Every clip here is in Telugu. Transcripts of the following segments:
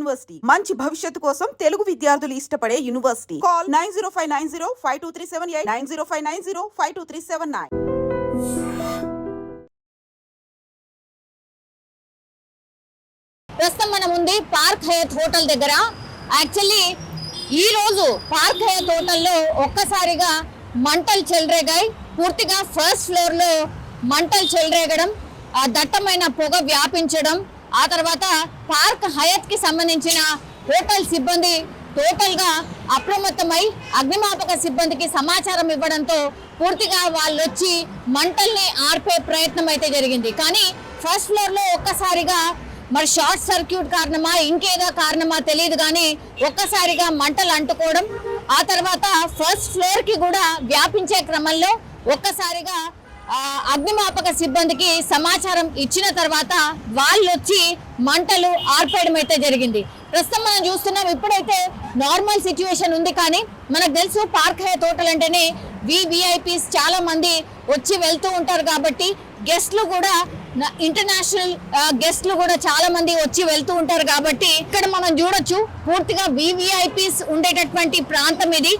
యూనివర్సిటీ. మంచి భవిష్యత్తు కోసం తెలుగు విద్యార్థులు ఇష్టపడే university. Call nine zero five nine zero five two three seven eight nine zero five nine zero five two three seven nine. ప్రస్తుతం మనం ఉంది పార్క్ హయత్ హోటల్ దగ్గర. యాక్చువల్లీ ఈ రోజు పార్క్ హయత్ హోటల్లో ఒక్కసారిగా మంటలు చెలరేగాయి. పూర్తిగా ఫస్ట్ ఫ్లోర్లో మంటలు చెలరేగడం ఆ దట్టమైన పొగ వ్యాపించడం ఆ తర్వాత పార్క్ హయత్కి సంబంధించిన హోటల్ సిబ్బంది టోటల్గా అప్రమత్తమై అగ్నిమాపక సిబ్బందికి సమాచారం ఇవ్వడంతో పూర్తిగా వాళ్ళు వచ్చి మంటల్ని ఆర్పే ప్రయత్నం అయితే జరిగింది. కానీ ఫస్ట్ ఫ్లోర్లో ఒక్కసారిగా మరి షార్ట్ సర్క్యూట్ కారణమా ఇంకేదో కారణమా తెలియదు కానీ ఒక్కసారిగా మంటలు అంటుకోవడం ఆ తర్వాత ఫస్ట్ ఫ్లోర్కి కూడా వ్యాపించే క్రమంలో ఒక్కసారిగా అగ్నిమాపక సిబ్బందికి సమాచారం ఇచ్చిన తర్వాత వాళ్ళు వచ్చి మంటలు ఆర్పేయడం అయితే జరిగింది. ప్రస్తుతం మనం చూస్తున్నాం ఇప్పుడైతే నార్మల్ సిచ్యువేషన్ ఉంది కానీ మనకు తెలుసు పార్క్ తోటలు అంటేనే వివిఐపీస్ చాలా మంది వచ్చి వెళ్తూ ఉంటారు కాబట్టి గెస్ట్లు కూడా ఇంటర్నేషనల్ గెస్ట్లు కూడా చాలా మంది వచ్చి వెళ్తూ ఉంటారు కాబట్టి ఇక్కడ మనం చూడొచ్చు పూర్తిగా వివిఐపీస్ ఉండేటటువంటి ప్రాంతం ఇది.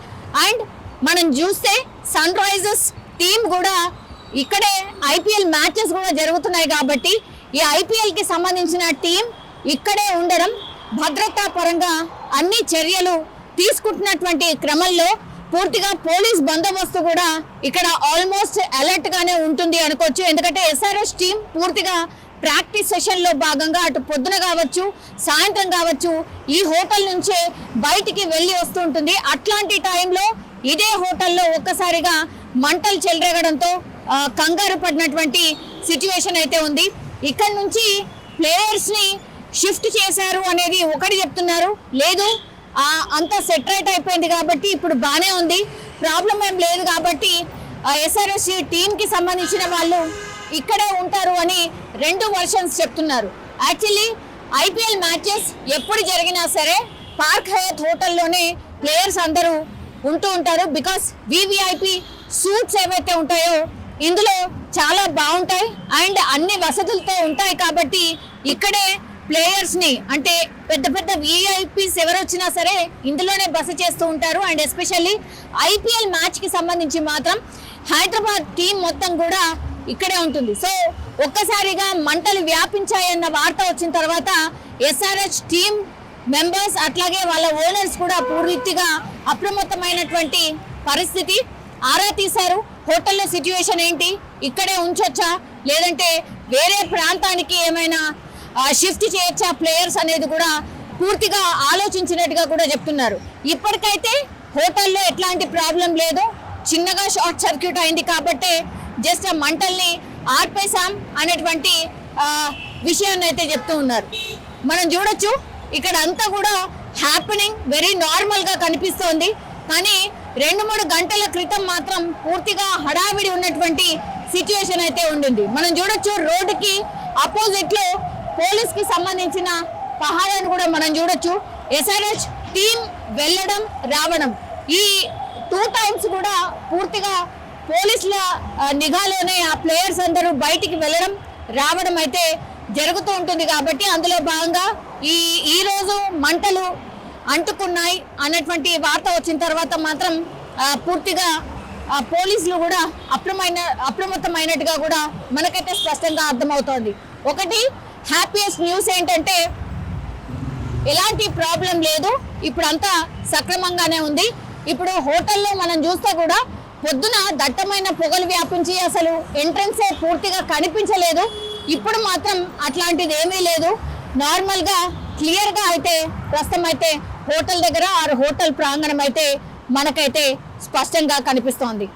అండ్ మనం చూస్తే సన్ రైజర్స్ టీం కూడా ఇక్కడే ఐపీఎల్ మ్యాచెస్ కూడా జరుగుతున్నాయి కాబట్టి ఈ ఐపీఎల్కి సంబంధించిన టీం ఇక్కడే ఉండడం భద్రతా పరంగా అన్ని చర్యలు తీసుకుంటున్నటువంటి క్రమంలో పూర్తిగా పోలీస్ బందోబస్తు కూడా ఇక్కడ ఆల్మోస్ట్ అలర్ట్ గానే ఉంటుంది అనుకోవచ్చు. ఎందుకంటే ఎస్ఆర్ఎస్ టీం పూర్తిగా ప్రాక్టీస్ సెషన్లో భాగంగా అటు పొద్దున కావచ్చు సాయంత్రం కావచ్చు ఈ హోటల్ నుంచే బయటికి వెళ్ళి వస్తూ ఉంటుంది అట్లాంటి టైంలో ఇదే హోటల్లో ఒక్కసారిగా మంటలు చెలరేగడంతో కంగారు పడినటువంటి సిచ్యువేషన్ అయితే ఉంది. ఇక్కడ నుంచి ప్లేయర్స్ని షిఫ్ట్ చేశారు అనేది ఒకటి చెప్తున్నారు. లేదు ఆ, అంతా సెటరేట్ అయిపోయింది కాబట్టి ఇప్పుడు బానే ఉంది. ప్రాబ్లం ఏం లేదు కాబట్టి ఎస్ఆర్ఎస్ టీమ్కి సంబంధించిన వాళ్ళు ఇక్కడే ఉంటారు అని రెండు వర్షన్స్ చెప్తున్నారు. యాక్చువల్లీ ఐపీఎల్ మ్యాచెస్ ఎప్పుడు జరిగినా సరే పార్క్ హయత్ హోటల్లోనే ప్లేయర్స్ అందరూ ఉంటూ ఉంటారు. బికాస్ వివిఐపి సూట్స్ ఏవైతే ఉంటాయో ఇందులో చాలా బాగుంటాయి. అండ్ అన్ని వసతులతో ఉంటాయి కాబట్టి ఇక్కడే ప్లేయర్స్ని అంటే పెద్ద పెద్ద విఐపీస్ ఎవరు వచ్చినా సరే ఇందులోనే బస చేస్తూ ఉంటారు. అండ్ ఎస్పెషల్లీ ఐపీఎల్ మ్యాచ్కి సంబంధించి మాత్రం హైదరాబాద్ టీం మొత్తం కూడా ఇక్కడే ఉంటుంది. సో ఒక్కసారిగా మంటలు వ్యాపించాయన్న వార్త వచ్చిన తర్వాత ఎస్ఆర్హెచ్ టీం మెంబర్స్ అట్లాగే వాళ్ళ ఓనర్స్ కూడా పూర్తిగా అప్రమత్తమైనటువంటి పరిస్థితి ఆరా తీశారు? హోటల్లో సిచ్యువేషన్ ఏంటి? ఇక్కడే ఉంచొచ్చా? లేదంటే వేరే ప్రాంతానికి ఏమైనా షిఫ్ట్ చేయొచ్చా ప్లేయర్స్ అనేది కూడా పూర్తిగా ఆలోచించినట్టుగా కూడా చెప్తున్నారు. ఇప్పటికైతే హోటల్లో ఎట్లాంటి ప్రాబ్లం లేదు చిన్నగా షార్ట్ సర్క్యూట్ అయింది కాబట్టి జస్ట్ ఆ మంటల్ని ఆర్పేశాం అనేటువంటి విషయాన్ని అయితే చెప్తూ ఉన్నారు. మనం చూడొచ్చు ఇక్కడ అంతా కూడా హ్యాపెనింగ్ వెరీ నార్మల్గా కనిపిస్తోంది. కానీ రెండు మూడు గంటల క్రితం మాత్రం పూర్తిగా హడావిడి ఉన్నటువంటి సిచ్యువేషన్ అయితే ఉండింది. మనం చూడొచ్చు రోడ్డుకి అపోజిట్లో పోలీస్కి సంబంధించిన పహారాన్ని కూడా మనం చూడొచ్చు. ఎస్ఆర్హెచ్ టీం వెళ్ళడం రావడం. ఈ టూ టైమ్స్ కూడా పూర్తిగా పోలీసుల నిఘాలోనే ఆ ప్లేయర్స్ అందరూ బయటికి వెళ్ళడం రావడం అయితే జరుగుతూ ఉంటుంది కాబట్టి అందులో భాగంగా ఈ ఈరోజు మంటలు అంటుకున్నాయి అన్నటువంటి వార్త వచ్చిన తర్వాత మాత్రం పూర్తిగా పోలీసులు కూడా అప్రమైన అప్రమత్తమైనట్టుగా కూడా మనకైతే స్పష్టంగా అర్థమవుతోంది. ఒకటి హ్యాపీయెస్ట్ న్యూస్ ఏంటంటే ఎలాంటి ప్రాబ్లం లేదు. ఇప్పుడు అంతా సక్రమంగానే ఉంది. ఇప్పుడు హోటల్లో మనం చూస్తే కూడా పొద్దున దట్టమైన పొగలు వ్యాపించి అసలు ఎంట్రన్సే పూర్తిగా కనిపించలేదు. ఇప్పుడు మాత్రం అట్లాంటిది ఏమీ లేదు నార్మల్గా క్లియర్గా అయితే ప్రస్తుతం అయితే హోటల్ దగ్గర ఆ హోటల్ ప్రాంగణం అయితే మనకైతే స్పష్టంగా కనిపిస్తోంది.